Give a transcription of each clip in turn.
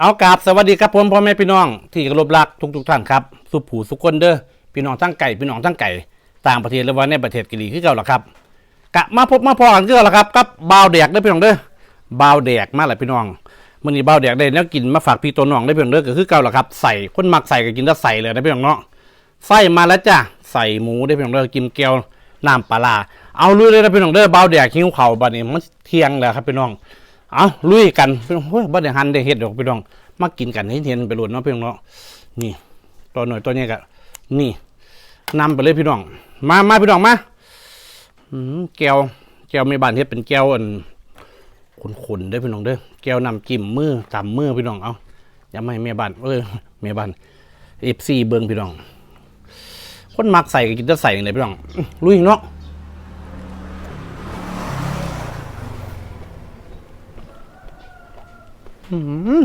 เอากราบสวัสดีครับผมพ่อแม่พี่น้องที่เคารพรักทุกทุกท่านครับสุผูสุกคนเด้อพี่น้องทั้งไก่พี่น้องทั้งไก่ต่างประเทศและว่าในประเทศก็ดีคือเก่าละครับกะมาพบมาพอกันคือเก่าละครับกับบาวแดกเด้พี่น้องเด้อบาวแดกมาแหละพี่น้องมื้อนี้บาวแดกได้แล้วกินมาฝากพี่ตัวน้องได้พี่น้องเด้อก็คือเก่าละครับใส่คนมักใส่ก็กินแล้วใส่เลยนะพี่น้องเนาะไส้มาแล้วจ้ะใส่หมูได้พี่น้องเด้อกินแก้วน้ำปลาเอาลุยเลยนะพี่น้องเด้อบาวแดกหิวเข่าวบัดนี้มันเที่ยงแล้วครับพี่น้อง เอาลุยกันพี่น้องเฮ้ยบ่ได้หันได้เฮ็ดดอกพี่น้องมากินกันให้เห็นไปโลดเนาะพี่น้องเนาะนี่ตัวหน่อยตัวนี้ก็นี่นำไปเลยพี่น้อง มามาพี่น้องมาอืมแก้วแก้วไม่บานเฮ็ดเป็นแก้วอันขุนๆเด้อพี่น้องเด้อแก้วนำจิ้มมือตำมือพี่น้องเอาอย่าไม่ให้แม่บ้านเอ้ยแม่บ้าน FC เบิ่งพี่น้อง คนมักใส่ก็กินแต่ใส่เลยพี่น้องลุยเนาะ อืม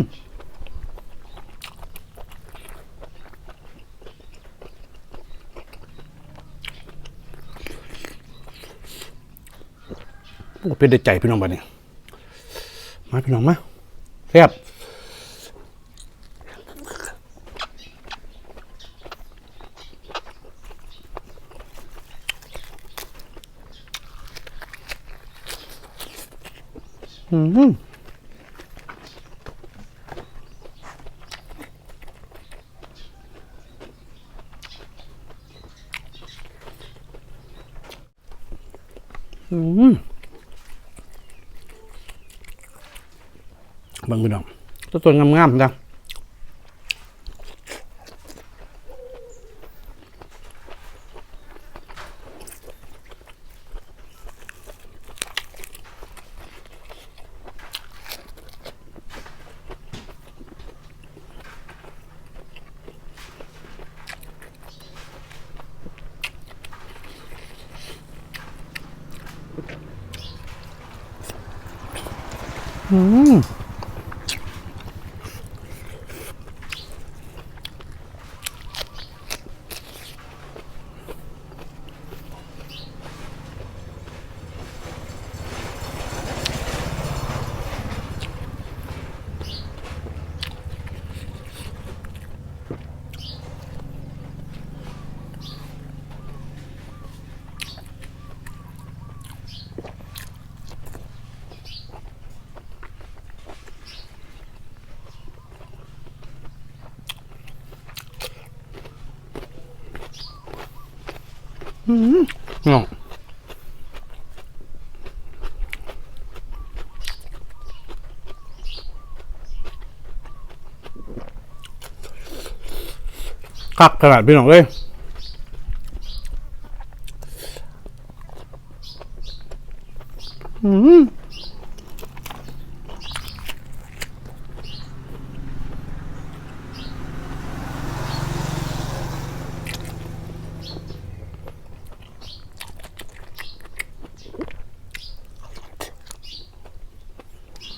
โอ้เป็นได้ใจพี่น้องบ้านนี้มาพี่น้องมาแซ่บอืม อืมเบางพี่น้องตัวตัวงามๆนะอืม น้องคักขนาดพี่น้องเลยอืม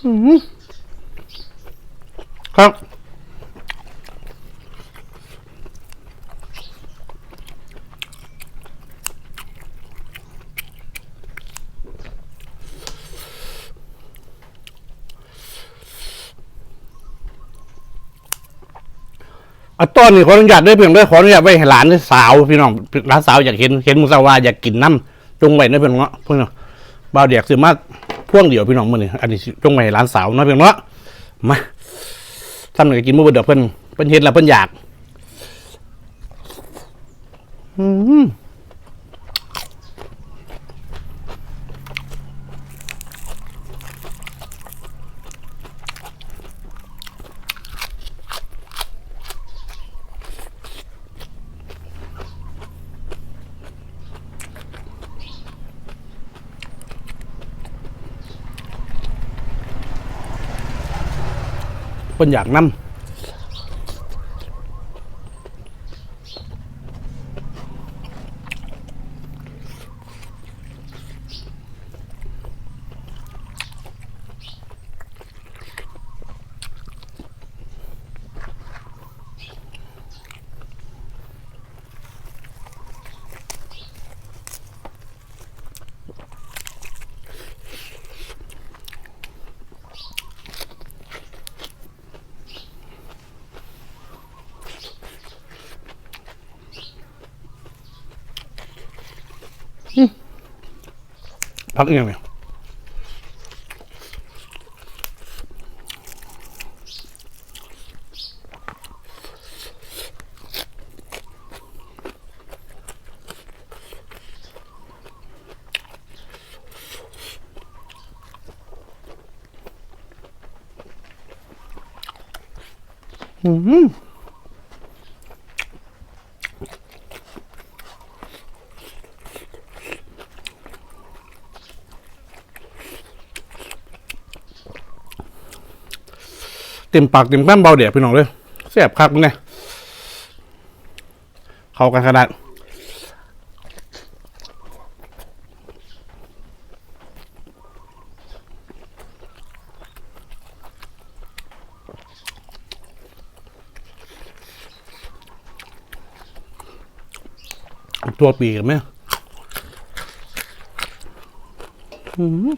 ครับอะต้นนี่ขออนุญาตด้วยเพียงด้วยขออนุญาตไว้ให้หลานสาวพี่น้องหลานสาวอยากเห็นเห็นมุสาวาอยากกินน้ำจงไว้นะเพียงเนาะเพื่อนบ่าวเดียกซื้อมา พ่วงเดียวพี่น้องมื้อนี้อันนี้จงไว้ให้านสาวน้อยเพียงเนาะมาทำหนึ่งกินมื้อบ่เดียวเพิ่นเพิ่นเห็นแล้วเพิ่นอยาก อืม Quân Giảng 5 พักอีกอย่างเนี่ยอืม เต็มปากเต็มแป้มเบาเดียพี่น้องเลยแซ่บคักเนี่ยเข้ากันขนาดตัวปีกันไหมอืม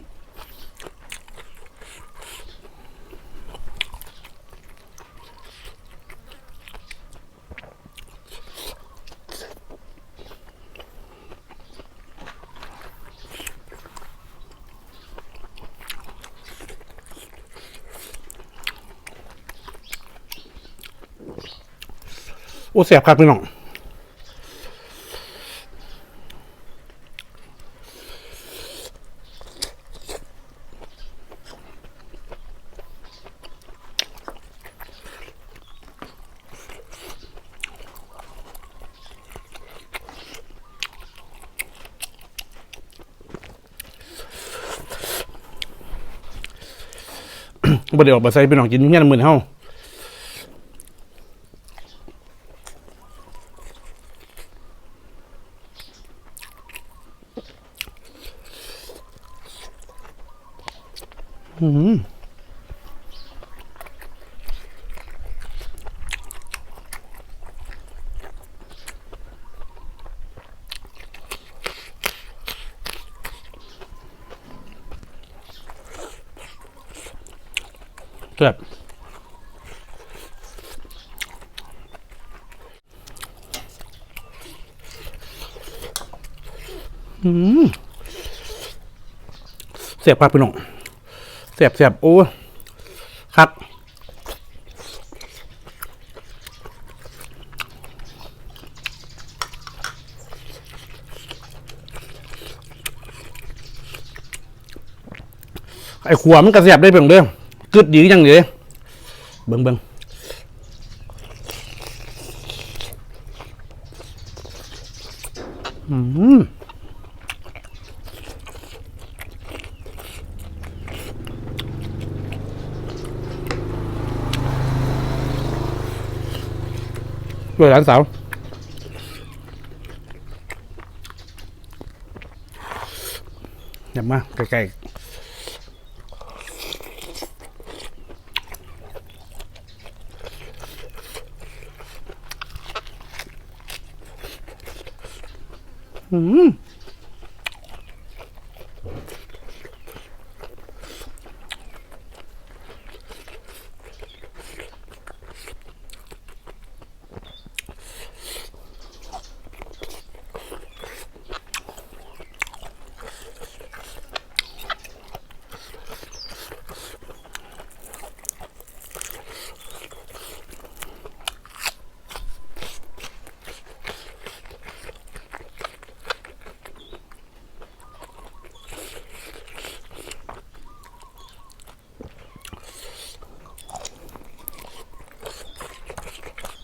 อ้เสียบครับพี่น้องบ่ได้ออกมาใส่พี่น้องกินเงี้ยมือเฮา แซ่บอืมเสียบครับพี่น้อง เสียบเสียบโอ้ครับไอ้ขวามันกระเสียบได้เพียงเด้อกึดดีจังเลยเบิ่งเบิ่งอืม ด้วยหลานสาวอย่ามาใกล้ๆอืม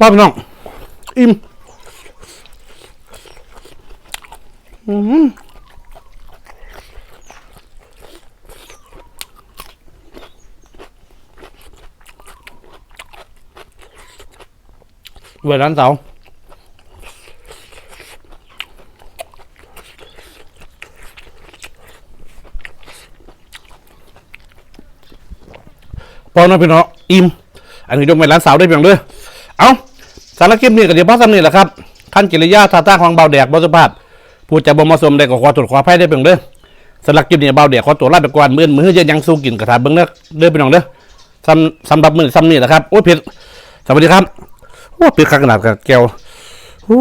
ป้าพี่น้อง อิ่มอืมด้วลานสาวพอเนาะพี่น้องอิ่มอันนี้ยกไปร้านสาวได้เพียงเด้อเอา สารคลิปนี้ก็เดี๋ยวพ่อสำนี่แหละครับขั้นกิริยาท่าทางของเบาแดกบสุภาพพูดจะบ่มาสมได้ก็ขอตรวจขออภัยได้เพียงเด้อสำหรับคลิปนี้เบาแดกขอตัวลาไปก่อนมื้อมื้อเย็นยังสู้กินกระถาเบิ่งเด้อเด้อพี่น้องเด้อสำสำหรับมื้อซ้ำนี่แหละครับโอ้ยเผ็ดสวัสดีครับโอ้เผ็ดขนาดกับแก้วโอ้